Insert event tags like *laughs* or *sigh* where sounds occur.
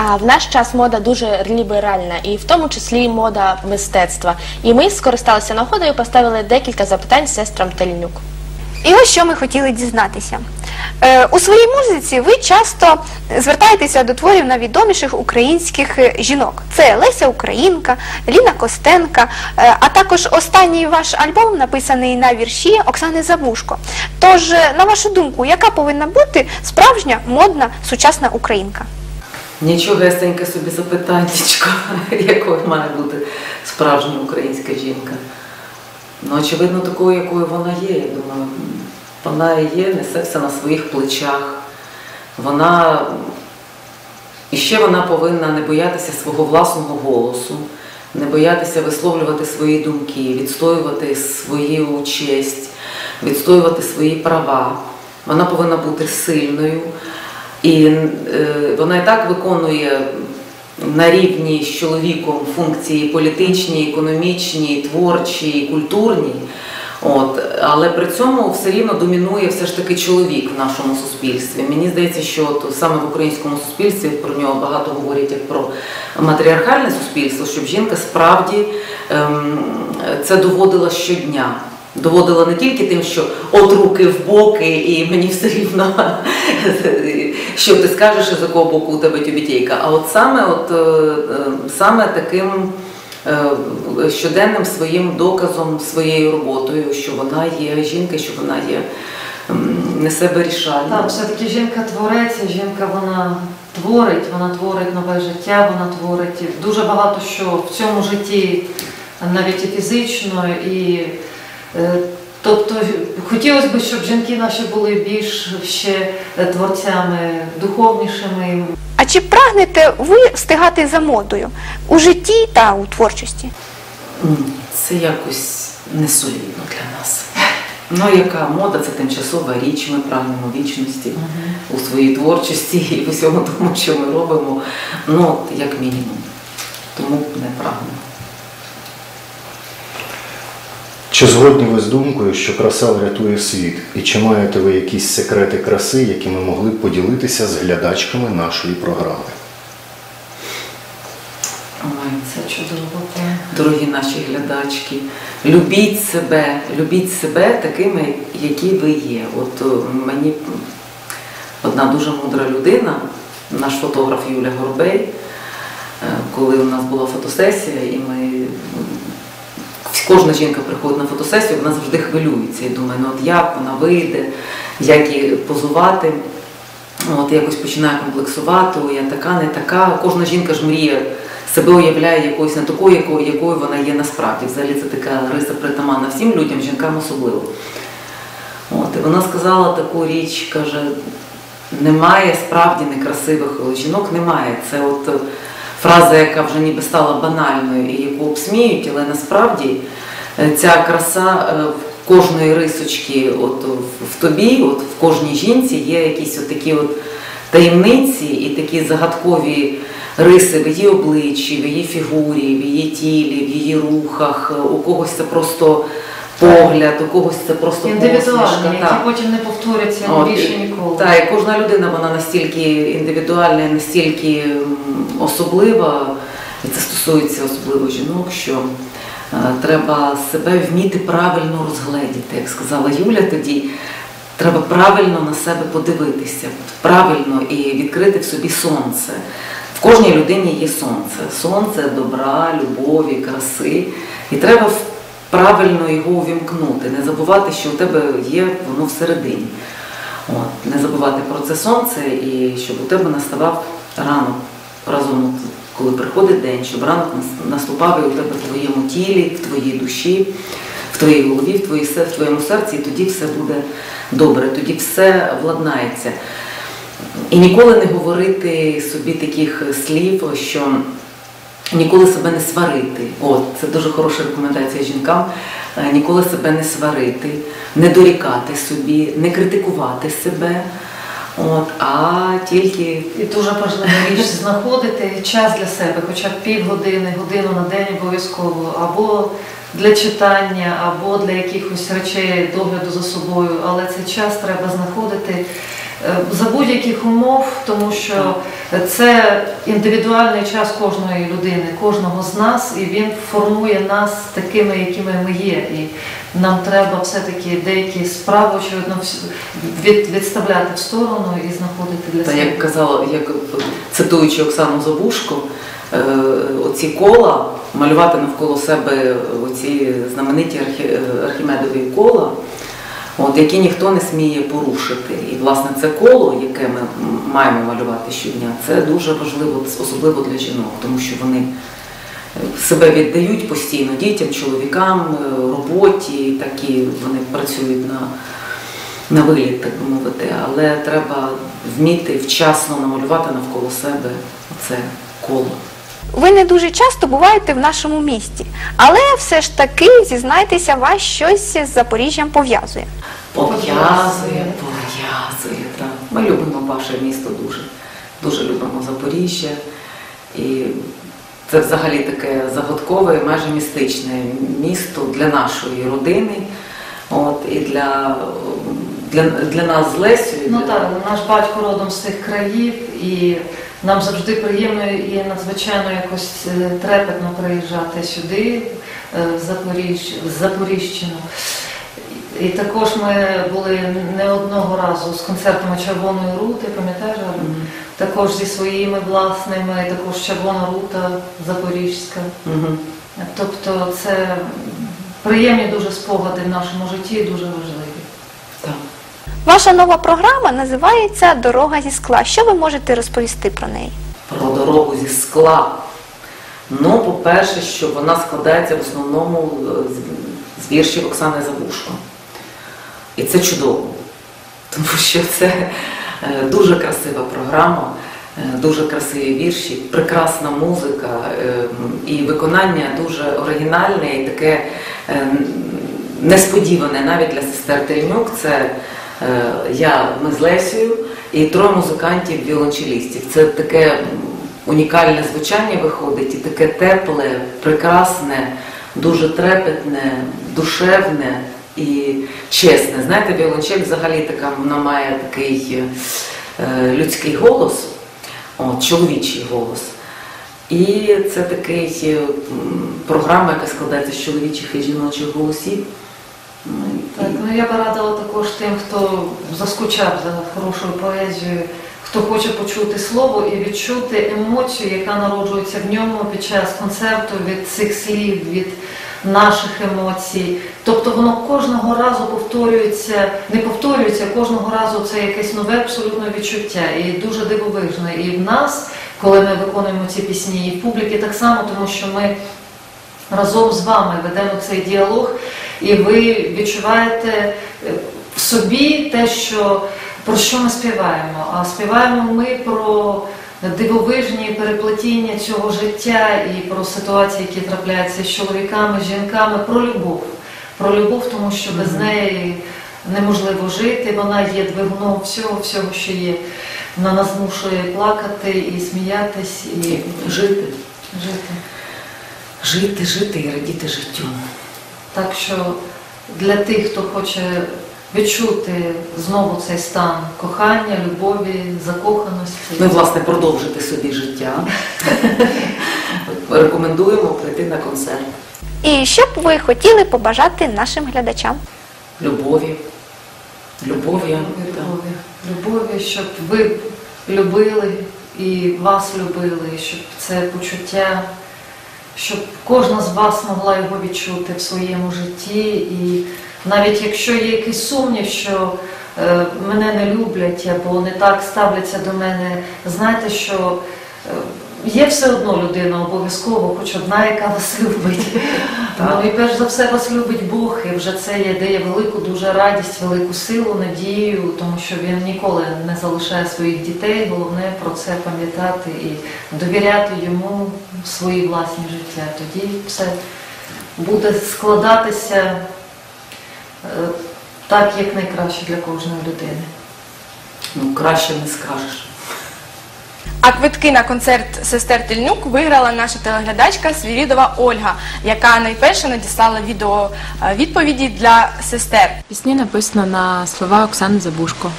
А в наш час мода дуже ліберальна, і в тому числі мода мистецтва. І ми скористалися нагодою, поставили декілька запитань сестрам Тельнюк. І ось що ми хотіли дізнатися. Е, у своїй музиці ви часто звертаєтеся до творів найвідоміших українських е, жінок. Це Леся Українка, Ліна Костенка, е, а також останній ваш альбом написаний на вірші Оксани Забушко. Тож, на вашу думку, яка повинна бути справжня модна сучасна українка? Нічого гесеньке собі запитаннячко, якою має бути справжня українська жінка. Ну, очевидно, такою, якою вона є. Я думаю, вона є, несе все на своїх плечах. Вона і ще вона повинна не боятися свого власного голосу, не боятися висловлювати свої думки, відстоювати свою честь, відстоювати свої права. Вона повинна бути сильною. І е, вона і так виконує на рівні з чоловіком функції політичні, економічні, творчі, культурні. От, але при цьому все рівно домінує все ж таки чоловік в нашому суспільстві. Мені здається, що от саме в українському суспільстві про нього багато говорять як про матріархальне суспільство, щоб жінка справді ем, це доводила щодня. Доводила не тільки тим, що от руки в боки, і мені все рівно, що ти скажеш, і за кого боку у тебе тюбітейка, а от саме, от, е, е, саме таким е, щоденним своїм доказом, своєю роботою, що вона є жінка, що вона є м, несе вирішальною. Так, все-таки жінка творець, жінка вона творить, вона творить нове життя, вона творить дуже багато що в цьому житті, навіть і фізично, і тобто хотілося б, щоб жінки наші були більш ще е, творцями духовнішими. А чи прагнете ви встигати за модою у житті та у творчості? Це якось не солідно для нас. Ну, яка мода це тимчасова річ, ми прагнемо вічності у своїй творчості і в усьому тому, що ми робимо. Ну, як мінімум. Тому не прагнемо. Чи згодні ви з думкою, що краса врятує світ? І чи маєте ви якісь секрети краси, які ми могли б поділитися з глядачками нашої програми? Ой, це Чудово. дорогі наші глядачки. Любіть себе, любіть себе такими, які ви є. От е, мені одна дуже мудра людина, наш фотограф Юля Горбей, е, коли у нас була фотосесія, і Кожна жінка приходить на фотосесію, вона завжди хвилюється і думає, ну от як вона вийде, як їй позувати. От якось починає комплексувати, я така, не така. Кожна жінка ж мріє себе уявляє якоюсь не такою, якою, якою вона є насправді. Взагалі це така риса притаманна всім людям, жінкам особливо. От, і вона сказала таку річ, каже, немає справді некрасивих жінок, немає. Це от фраза, яка вже ніби стала банальною і яку обсміють, але насправді е, ця краса е, в кожної рисочки, от в- тобі, от в кожній жінці є якісь от такі от таємниці і такі загадкові риси в її обличчі, в її фігурі, в її тілі, в її рухах. У когось це просто погляд, у когось це просто посмішка. які потім не повторяться От, більше ніколи. Так, і кожна людина вона настільки індивідуальна, і настільки особлива, і це стосується особливо жінок, що е, треба себе вміти правильно розгледіти. Як сказала Юля тоді, треба правильно на себе подивитися, правильно і відкрити в собі сонце. В кожній людині є сонце. Сонце добра, любові, краси. І треба правильно його увімкнути, не забувати, що у тебе є воно всередині. От, не забувати про це сонце і щоб у тебе наставав ранок разом, коли приходить день, щоб ранок нас- наступав і у тебе в твоєму тілі, в твоїй душі, в твоїй голові, в, твоїй, се- в твоєму серці, і тоді все буде добре, тоді все владнається. І ніколи не говорити собі таких слів, що ніколи себе не сварити. От, це дуже хороша рекомендація жінкам. Е, Ніколи себе не сварити, не дорікати собі, не критикувати себе. От, а тільки І дуже важлива річ *laughs* знаходити час для себе, хоча б півгодини, годину на день обов'язково, або для читання, або для якихось речей догляду за собою. Але цей час треба знаходити за будь-яких умов, тому що це індивідуальний час кожної людини, кожного з нас, і він формує нас такими, якими ми є. І нам треба все-таки деякі справи, очевидно, від, відставляти в сторону і знаходити для Та як казала, як цитуючи Оксану Забушко, е, оці кола, малювати навколо себе оці знамениті архі- е, архімедові кола, от, які ніхто не сміє порушити. І власне це коло, яке ми маємо малювати щодня, це дуже важливо, особливо для жінок, тому що вони е, себе віддають постійно дітям, чоловікам, е, роботі, такі вони працюють на на виліт, так би мовити, але треба вміти вчасно намалювати навколо себе це коло. Ви не дуже часто буваєте в нашому місті, але все ж таки, зізнайтеся, вас щось з Запоріжжям пов'язує. Пов'язує, пов'язує. Так. Ми любимо ваше місто дуже. Дуже любимо Запоріжжя. І це взагалі таке загадкове, майже містичне місто для нашої родини. От, і для, для, для нас з Лесею. Ну так, наш батько родом з цих країв, і нам завжди приємно і надзвичайно якось е, трепетно приїжджати сюди, е, в Запоріжжя, в Запоріжчину. І також ми були не одного разу з концертами Червоної рути, пам'ятаєш? Мгм. Також зі своїми власними, також Червона рута Запорізька. Мгм. Тобто це приємні дуже спогади в нашому житті дуже важливі. Ваша нова програма називається Дорога зі скла. Що ви можете розповісти про неї? про дорогу зі скла. Ну, по-перше, що вона складається в основному е, з- віршів Оксани Забушко. І це чудово, *laughs* тому що це е, дуже красива програма, е, дуже красиві вірші, прекрасна музика і виконання дуже оригінальне і таке несподіване навіть для сестер Тельнюк. Це я, ми з Лесею і троє музикантів віолончелістів. Це таке унікальне звучання виходить, і таке тепле, прекрасне, дуже трепетне, душевне і чесне. Знаєте, віолончель взагалі така вона має такий е, людський голос, от, чоловічий голос. І це такий е, програма, яка складається з чоловічих і жіночих голосів. Ну, я би радила також тим, хто заскучав за хорошою поезією, хто хоче почути слово і відчути емоцію, яка народжується в ньому під час концерту від цих слів, від наших емоцій. Тобто воно кожного разу повторюється, не повторюється, кожного разу це якесь нове абсолютно відчуття і дуже дивовижне. І в нас, коли ми виконуємо ці пісні, і в публіки так само, тому що ми разом з вами ведемо цей діалог, і ви відчуваєте е, в собі те, що, про що ми співаємо. А співаємо ми про дивовижні переплетіння цього життя і про ситуації, які трапляються з чоловіками, з жінками, про любов. Про любов, тому що без неї неможливо жити, вона є двигуном всього, всього, що є. Вона нас змушує плакати і сміятись, і Жити, жити. жити, жити і радіти життю. Так що для тих, хто хоче відчути знову цей стан кохання, любові, закоханості, Ну власне продовжити собі життя. *laughs* Рекомендуємо прийти на концерт І що б ви хотіли побажати нашим глядачам? любові. Любові. любові, любові, щоб ви любили і вас любили, щоб це почуття, щоб кожна з вас могла його відчути в своєму житті. І навіть якщо є якийсь сумнів, що е, мене не люблять або не так ставляться до мене, знайте, що е, є все одно людина обов'язково, хоч одна, яка вас *laughs* любить. Ну і перш за все вас любить Бог, і вже це є, дає велику дуже радість, велику силу, надію, тому що він ніколи не залишає своїх дітей. Головне про це пам'ятати і довіряти йому свої власні життя. Тоді все буде складатися е, так, як найкраще для кожної людини. Ну, краще не скажеш. А квитки на концерт сестер Тельнюк виграла наша телеглядачка Свірідова Ольга, яка найперше надіслала відео е, відповіді для сестер. Пісні написано на слова Оксани Забушко.